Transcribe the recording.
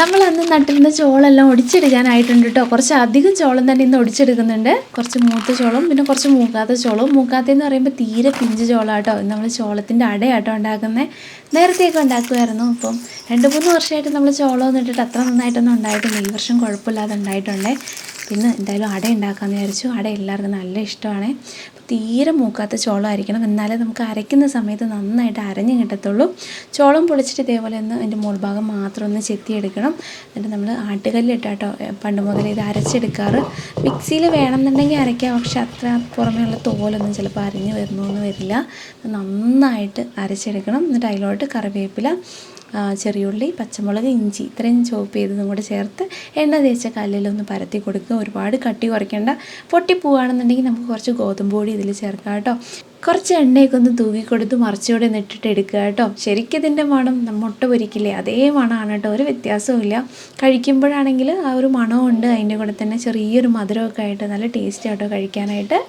നമ്മൾ അന്ന് നട്ടിരുന്ന ചോളെല്ലാം ഒടിച്ചെടുക്കാനായിട്ടുണ്ട് കേട്ടോ കുറച്ച് അധികം ചോളം തന്നെ ഇന്ന് ഒടിച്ചെടുക്കുന്നുണ്ട്. കുറച്ച് മൂത്ത ചോളം പിന്നെ കുറച്ച് മൂക്കാത്ത ചോളവും. മൂക്കാത്തതെന്ന് പറയുമ്പോൾ തീരെ പിഞ്ച് ചോളാട്ടോ. നമ്മൾ ചോളത്തിന്റെ അടയാട്ടോ ഉണ്ടാക്കുന്നത് നേരത്തെയൊക്കെ ഉണ്ടാക്കുമായിരുന്നു അപ്പം രണ്ട് മൂന്ന് വർഷമായിട്ട് നമ്മൾ ചോളം ഇട്ടിട്ട് അത്ര നന്നായിട്ടൊന്നും ഉണ്ടായിട്ടില്ല. ഈ വർഷം കുഴപ്പമില്ലാതെ ഉണ്ടായിട്ടുണ്ടേ. പിന്നെ എന്തായാലും അട ഉണ്ടാക്കാമെന്ന് വിചാരിച്ചു. അട എല്ലാവർക്കും നല്ല ഇഷ്ടമാണ്. തീരെ മൂക്കാത്ത ചോളമായിരിക്കണം എന്നാലേ നമുക്ക് അരയ്ക്കുന്ന സമയത്ത് നന്നായിട്ട് അരഞ്ഞ് കിട്ടത്തുള്ളൂ. ചോളം പൊളിച്ചിട്ട് ഇതേപോലെ ഒന്ന് അതിന്റെ മുൾഭാഗം മാത്രം ഒന്ന് ചെത്തിയെടുക്കണം. എന്നിട്ട് നമ്മൾ ആട്ടുകല്ലിട്ടാട്ടോ പണ്ട് മുതൽ ഇത് അരച്ചെടുക്കാറ്. മിക്സിയിൽ വേണമെന്നുണ്ടെങ്കിൽ അരയ്ക്കാം. പക്ഷെ അത്ര പുറമേയുള്ള തോലൊന്നും ചിലപ്പോൾ അരിഞ്ഞ് എന്ന് വരില്ല. നന്നായിട്ട് അരച്ചെടുക്കണം. എന്നിട്ട് അതിലോട്ട് കറിവേപ്പില ചെറിയുള്ളി പച്ചമുളക് ഇഞ്ചി ഇത്രയും ചോപ്പ് ചെയ്തതും കൂടെ ചേർത്ത് എണ്ണ തേച്ച കല്ലിലൊന്ന് പരത്തി കൊടുക്കുക. ഒരുപാട് കട്ടി കുറയ്ക്കേണ്ട. പൊട്ടിപ്പോവാണെന്നുണ്ടെങ്കിൽ നമുക്ക് കുറച്ച് ഗോതമ്പ് പൊടി ഇതിൽ ചേർക്കാം കേട്ടോ. കുറച്ച് എണ്ണയൊക്കെ ഒന്ന് തൂക്കിക്കൊടുത്ത് കൊടുത്ത് മറിച്ചുകൂടെ നിട്ടിട്ട് എടുക്കുക കേട്ടോ. ശരിക്കും ഇതിന്റെ മണം മുട്ട പൊരിക്കില്ലേ? അതേ മണമാണ് കേട്ടോ. ഒരു വ്യത്യാസവും ഇല്ല. കഴിക്കുമ്പോഴാണെങ്കിൽ ആ ഒരു മണമുണ്ട് അതിന്റെ കൂടെ തന്നെ ചെറിയൊരു മധുരമൊക്കെ ആയിട്ട് നല്ല ടേസ്റ്റ് ആട്ടോ കഴിക്കാനായിട്ട്.